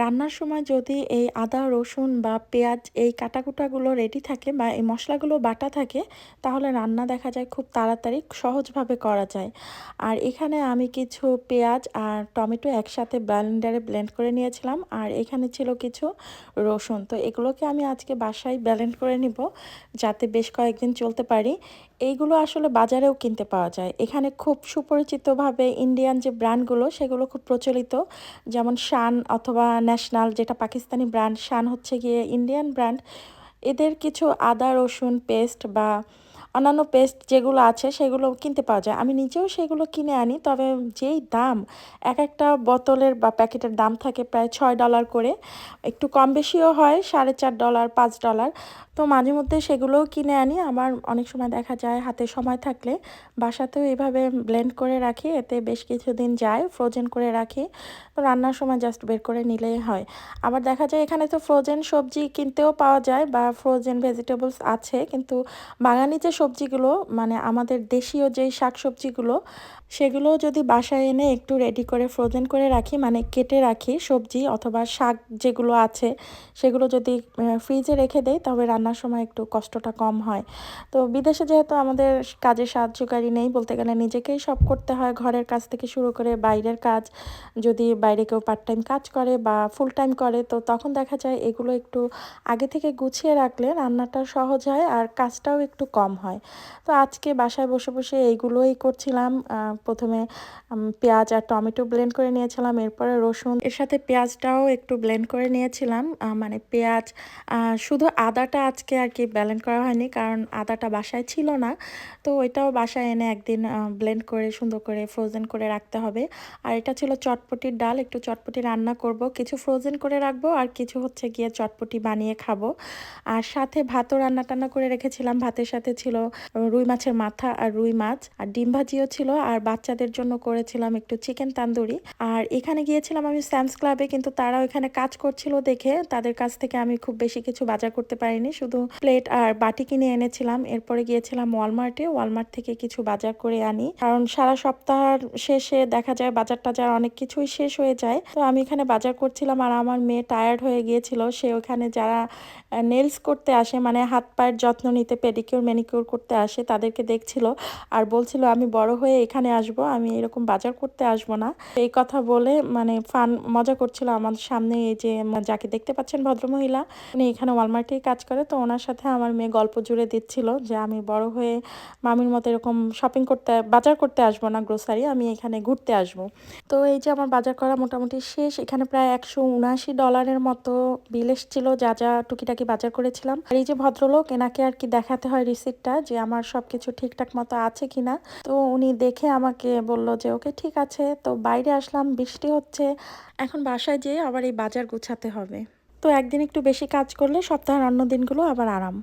রান্নার সময় যদি এই আদা, রসুন বা পেঁয়াজ এই কাটাকুটাগুলো রেডি থাকে বা এই মশলাগুলো বাটা থাকে, তাহলে রান্না দেখা যায় খুব তাড়াতাড়ি সহজভাবে করা যায়। আর এখানে আমি কিছু পেঁয়াজ আর টমেটো একসাথে ব্লেন্ডারে ব্লেন্ড করে নিয়েছিলাম। আর এখানে ছিল কিছু রসুন। তো এগুলোকে আমি আজকে বাসায় ব্লেন্ড করে নিব যাতে বেশ কয়েকদিন চলতে পারি। এইগুলো আসলে বাজারেও কিনতে পাওয়া যায়। এখানে খুব সুপরিচিতভাবে ইন্ডিয়ান যে ব্র্যান্ডগুলো সেগুলো খুব প্রচলিত। যেমন শান অথবা ন্যাশনাল যেটা পাকিস্তানি ব্র্যান্ড শান হচ্ছে গিয়ে ইন্ডিয়ান ব্র্যান্ড এদের কিছু আদা, রসুন পেস্ট বা অন্যান্য পেস্ট যেগুলো আছে, সেগুলো কিনতে পাওয়া যায়। আমি নিজেও সেগুলো কিনে আনি, তবে যেই দাম, এক একটা বোতলের বা প্যাকেটের দাম থাকে প্রায় ছয় ডলার করে। একটু কম বেশিও হয়, সাড়ে চার ডলার পাঁচ ডলার তো মাঝে মধ্যে সেগুলোও কিনে আনি। আমার অনেক সময় দেখা যায় হাতে সময় থাকলে বাসাতেও এইভাবে ব্লেন্ড করে রাখি, এতে বেশ কিছুদিন যায় ফ্রোজেন করে রাখি। তো রান্নার সময় জাস্ট বের করে নিলেই হয়। আবার দেখা যায় এখানে তো ফ্রোজেন সবজি কিনতেও পাওয়া যায় বা ফ্রোজেন ভেজিটেবলস আছে, কিন্তু বাগানি যে সবজিগুলো মানে আমাদের দেশীয় যেই শাক সবজিগুলো সেগুলো যদি বাসায় এনে একটু রেডি করে ফ্রোজেন করে রাখি মানে কেটে রাখি সবজি অথবা শাক যেগুলো আছে, সেগুলো যদি ফ্রিজে রেখে দেয় তবে রান্নার সময় একটু কষ্টটা কম হয়। তো বিদেশে যেহেতু আমাদের কাজে সাহায্যকারী নেই, বলতে গেলে নিজেকেই সব করতে হয়, ঘরের কাজ থেকে শুরু করে বাইরের কাজ, যদি বাইরে কেউ পার্ট টাইম কাজ করে বা ফুল টাইম করে, তো তখন দেখা যায় এগুলো একটু আগে থেকে গুছিয়ে রাখলে রান্নাটা সহজ হয় আর কাজটাও একটু কম হয়। তো আজকে বাসায় বসে বসে এইগুলোই করছিলাম। প্রথমে পেঁয়াজ আর টমেটো ব্লেন্ড করে নিয়েছিলাম, এরপরে রসুন। এর সাথে পেঁয়াজটাও একটু ব্লেন্ড করে নিয়েছিলাম। মানে পেঁয়াজ শুধু আদাটা আজকে আর কি ব্যালেন্ড করা হয়নি, কারণ আদাটা বাসায় ছিল না। তো ওইটাও বাসায় এনে একদিন ব্লেন্ড করে সুন্দর করে ফ্রোজেন করে রাখতে হবে। আর এটা ছিল চটপটির ডাল, একটু চটপটি রান্না করব। কিছু ফ্রোজেন করে রাখব আর কিছু হচ্ছে গিয়ে চটপটি বানিয়ে খাব। আর সাথে ভাতও রান্না টান্না করে রেখেছিলাম। ভাতের সাথে ছিল রুই মাছের মাথা আর রুই মাছ আর ডিম ভাজিও ছিল, আর বাচ্চাদের জন্য করেছিলাম একটু চিকেন তান্দুরি। আর এখানে গিয়েছিলাম আমি স্যামস ক্লাবে, কিন্তু তারাও এখানে কাজ করছিল দেখে, তাদের কাছ থেকে আমি খুব বেশি কিছু বাজার করতে পারিনি। শুধু প্লেট আর বাটি কিনে এনেছিলাম। এরপরে গিয়েছিলাম ওয়ালমার্টে, ওয়ালমার্ট থেকে কিছু বাজার করে আনি। কারণ সারা সপ্তাহ শেষে দেখা যায় বাজার টাজার অনেক কিছুই শেষ হয়ে যায়। তো আমি এখানে বাজার করছিলাম আর আমার মেয়ে টায়ার্ড হয়ে গিয়েছিল। সে ওখানে যারা নেলস করতে আসে মানে হাত পায়ের যত্ন নিতে পেডিকিউর ম্যানিকিউর করতে আসে তাদেরকে দেখছিল আর বলছিল, আমি বড় হয়ে এখানে আসব, আমি এরকম বাজার করতে আসব না। এই কথা বলে মানে ফান, মজা করছিল আমার সামনে এই যে যাকে দেখতে পাচ্ছেন ভদ্রমহিলা, উনি এখানে ওয়ালমার্টেই কাজ করে। তো ওনার সাথে আমার মেয়ে গল্প জুড়ে দিচ্ছিল যে, আমি বড় হয়ে মামির মতো এরকম শপিং করতে, বাজার করতে আসব না গ্রোসারি আমি এখানে ঘুরতে আসব। তো এই যে আমার বাজার করা মোটামুটি শেষ, এখানে প্রায় একশো উনআশি ডলারের মতো বিল এসেছিল, যা যা টুকিটাকি বাজার করেছিলাম। আর এই যে ভদ্রলোক, এনাকে আর কি দেখাতে হয় রিসিপ্টটা যে আমার সব কিছু ঠিকঠাক মতো আছে কিনা। তো উনি দেখে আমাকে বলল যে, ওকে, ঠিক আছে। তো বাইরে আসলাম, বৃষ্টি হচ্ছে। এখন বাসায় যেয়ে আবার এই বাজার গুছাতে হবে। তো একদিন একটু বেশি কাজ করলে, সপ্তাহের অন্য দিনগুলো আবার আরাম।